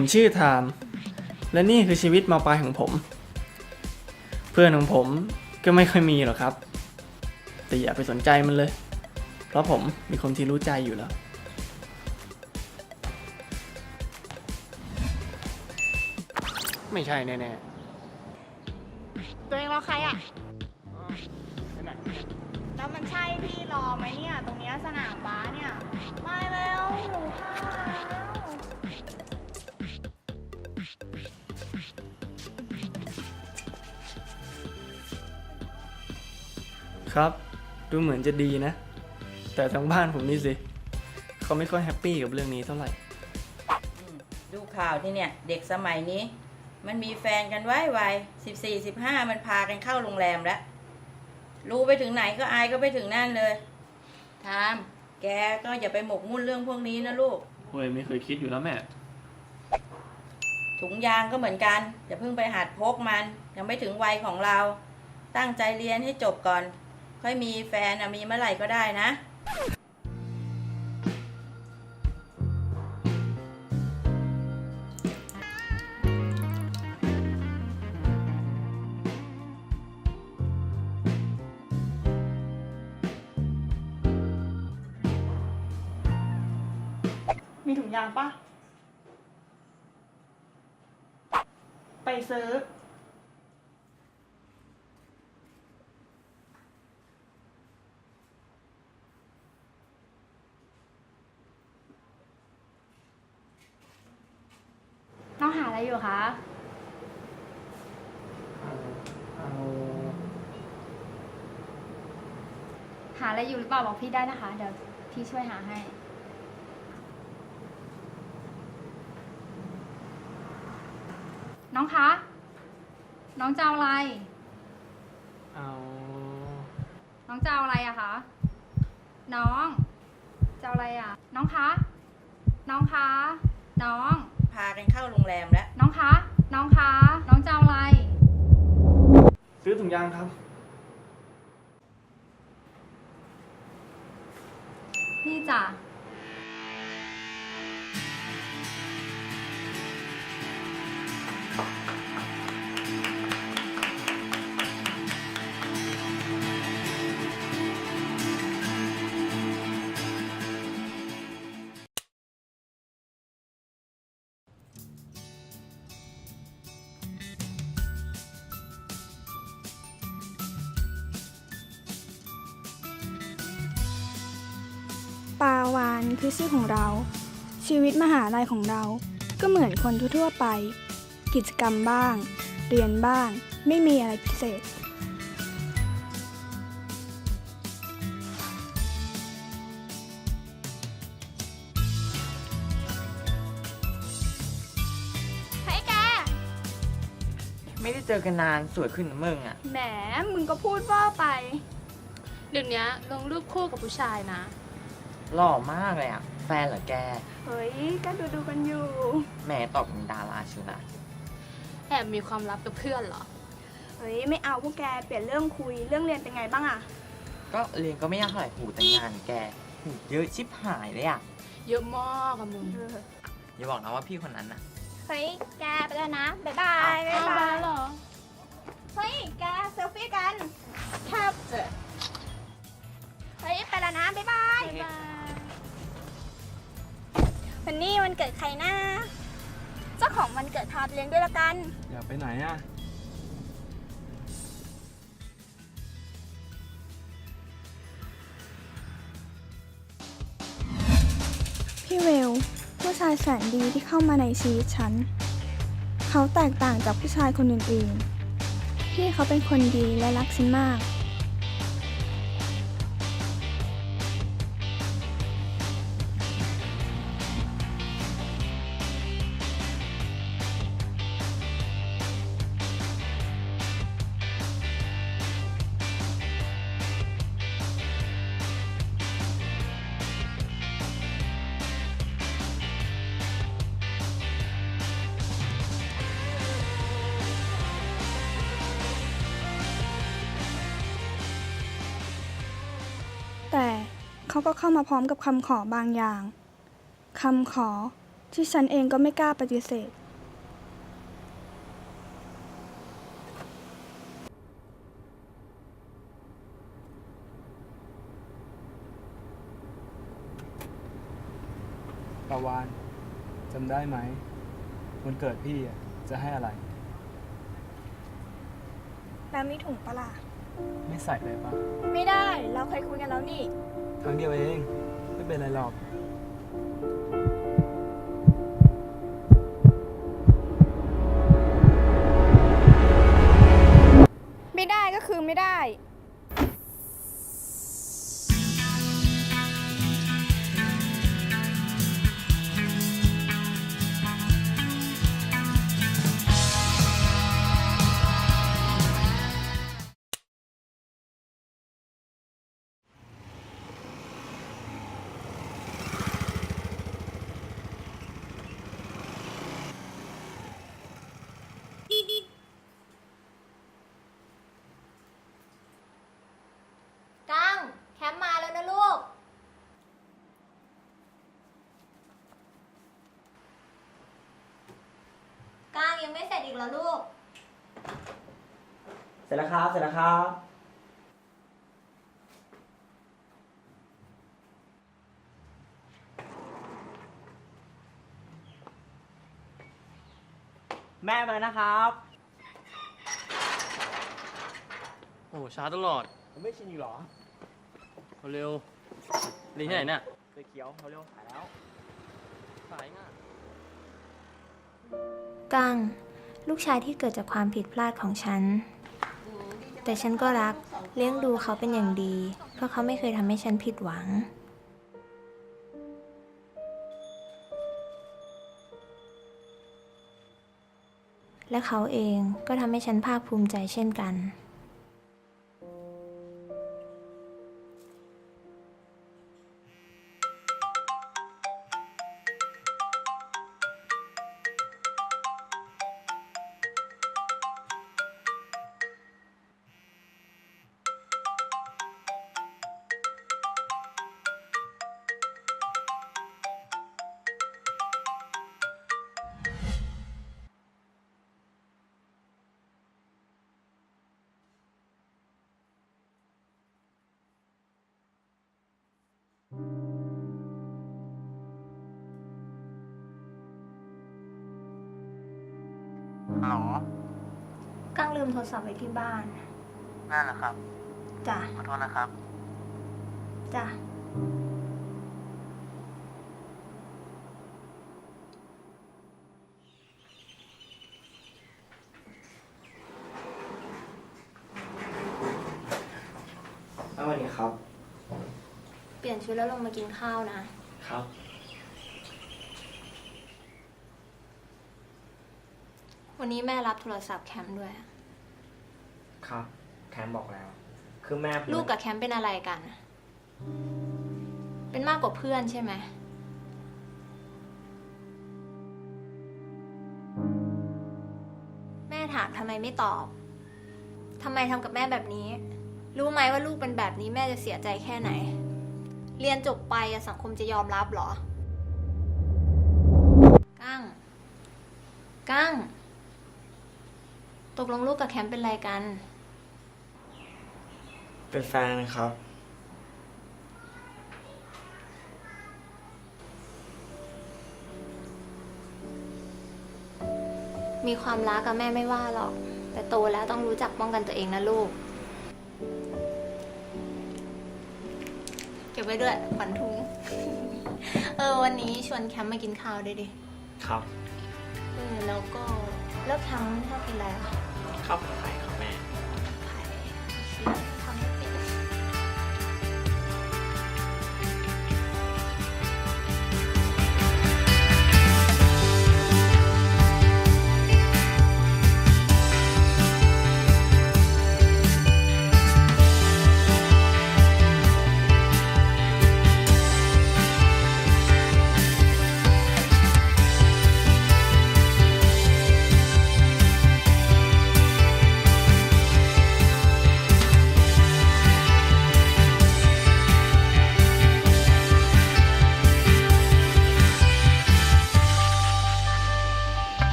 ผมชื่อไทามและนี่คือชีวิตมาปลายของผม เพื่อนของผมก็ไม่ค่อยมีหรอกครับ แต่อย่าไปสนใจมันเลย เพราะผมมีคนที่รู้ใจอยู่แล้ว ไม่ใช่แน่ตัวเองรอใครอะ ๆแล้วมันใช่ที่รอไหมเนี่ย ตรงเนี้ยสนามบาสเนี่ยไม่แล้วหนูพาแล้ว ครับ ดูเหมือนจะดีนะ แต่ทางบ้านผมนี่สิเขาไม่ค่อยแฮปปี้กับเรื่องนี้เท่าไหร่ ดูข่าวที่เนี่ย เด็กสมัยนี้ มันมีแฟนกันไว้ไวสิบสี่สิบห้ามันพากันเข้าโรงแรมแล้ว รู้ไปถึงไหนก็อายก็ไปถึงนั่นเลยทามแกก็อย่าไปหมกมุ่นเรื่องพวกนี้นะลูก เฮ้ยไม่เคยคิดอยู่แล้วแม่ ถุงยางก็เหมือนกัน อย่าเพิ่งไปหัดพกมัน ยังไม่ถึงวัยของเรา ตั้งใจเรียนให้จบก่อน ค่อยมีแฟนอะมีเมื่อไหร่ก็ได้นะมีถุงยางปะไปซื้อ หาอะไรอยู่คะหาอะไรอยู่หรือเปล่าบอกพี่ได้นะคะ เดี๋ยวพี่ช่วยหาให้ น้องคะ น้องจะเอาอะไร เอา น้องจะเอาอะไรอะคะ น้องจะเอาอะไรอะน้องคะ น้องคะ น้องากันเข้าโรงแรมแล้ว น้องคะ น้องคะ น้องจะเอาอะไร ซื้อถุงยางครับ นี่จ้ะ ปาวานคือชื่อของเรา ชีวิตมหาลัยของเรา ก็เหมือนคนทั่วๆไป กิจกรรมบ้าง เรียนบ้าง ไม่มีอะไรพิเศษ เฮ้ยแก ไม่ได้เจอกันนานสวยขึ้นนะมึงอะแหม มึงก็พูดว่าไป เดี๋ยวนี้ลงรูปคู่กับผู้ชายนะ หล่อมากเลยอะแฟนเหรอแก เฮ้ย ก็ดูดูๆกันอยู่ แหมตอบเป็นดาราชิวนะ แอบมีความลับกับเพื่อนเหรอ เฮ้ย ไม่เอาพวกแก เปลี่ยนเรื่องคุย เรื่องเรียนเป็นไงบ้างอะก็เรียนก็ไม่ยากเท่าไหร่หูแต่งานแกหูเยอะชิบหายเลยอะเยอะมากอะมึงอย่าบอกนะว่าพี่คนนั้นอะเฮ้ย แกไปแล้วนะ บ๊ายบายอ้าวบ้าเหรอ เฮ้ย แกเซลฟี่กัน ครับเฮ้ยไปแล้วนะ บ๊ายบายวันนี้วันเกิดใครนะเจ้าของวันเกิดพาไปเลี้ยงด้วยละกัน อยากไปไหนอะ พี่เวล ผู้ชายแสนดีที่เข้ามาในชีวิตฉัน เขาแตกต่างจากผู้ชายคนอื่นๆ พี่เขาเป็นคนดีและรักฉันมาก เขาก็เข้ามาพร้อมกับคำขอบางอย่างคำขอที่ฉันเองก็ไม่กล้าปฏิเสธปาวานจำได้ไหมวันเกิดพี่อะจะให้อะไร แล้วมีถุงปะล่ะไม่ใส่เลยปะไม่ได้ เราเคยคุยกันแล้วนี่ ครั้งเดียวเอง ไม่เป็นไรหรอก ไม่ได้ก็คือไม่ได้ ยังไม่เสร็จอีกเหรอลูก เสร็จแล้วครับ เสร็จแล้วครับ แม่ไปแล้วนะครับ โอ้ช้าตลอดผมไม่ชินอยู่หรอเร็วรีที่ไหนเนี่ยเสื้อเขียวเร็วๆถ่ายแล้วสายง่ะ กัง ลูกชายที่เกิดจากความผิดพลาดของฉัน แต่ฉันก็รักเลี้ยงดูเขาเป็นอย่างดี เพราะเขาไม่เคยทำให้ฉันผิดหวัง และเขาเองก็ทำให้ฉันภาคภูมิใจเช่นกัน ฮัลโหลกังลืมโทรศัพท์ไว้ที่บ้านนั่นแหละครับ จ้ะ ขอโทษนะครับ จ้ะ สวัสดีครับ เปลี่ยนชุดแล้วลงมากินข้าวนะ ครับ วันนี้แม่รับโทรศัพท์แคมป์ด้วยครับ แคมบอกแล้ว คือแม่ผมลูกกับแคมป์เป็นอะไรกันเป็นมากกว่าเพื่อนใช่ไหม แม่ถามทำไมไม่ตอบ ทำไมทำกับแม่แบบนี้ รู้ไหมว่าลูกเป็นแบบนี้แม่จะเสียใจแค่ไหน เรียนจบไปอะสังคมจะยอมรับเหรอ กั้ง กั้ง ตกลงลูกกับแคมป์เป็นอะไรกัน เป็นแฟนครับ มีความรักกับแม่ไม่ว่าหรอก แต่โตแล้วต้องรู้จักป้องกันตัวเองนะลูก เก็บไว้ด้วยขวัญทุง เออ วันนี้ชวนแคมป์มากินข้าวด้วยดิ ครับ เออแล้วก็เลิกแคมป์ชอบกินอะไรอะ ขอบคุณค่ะ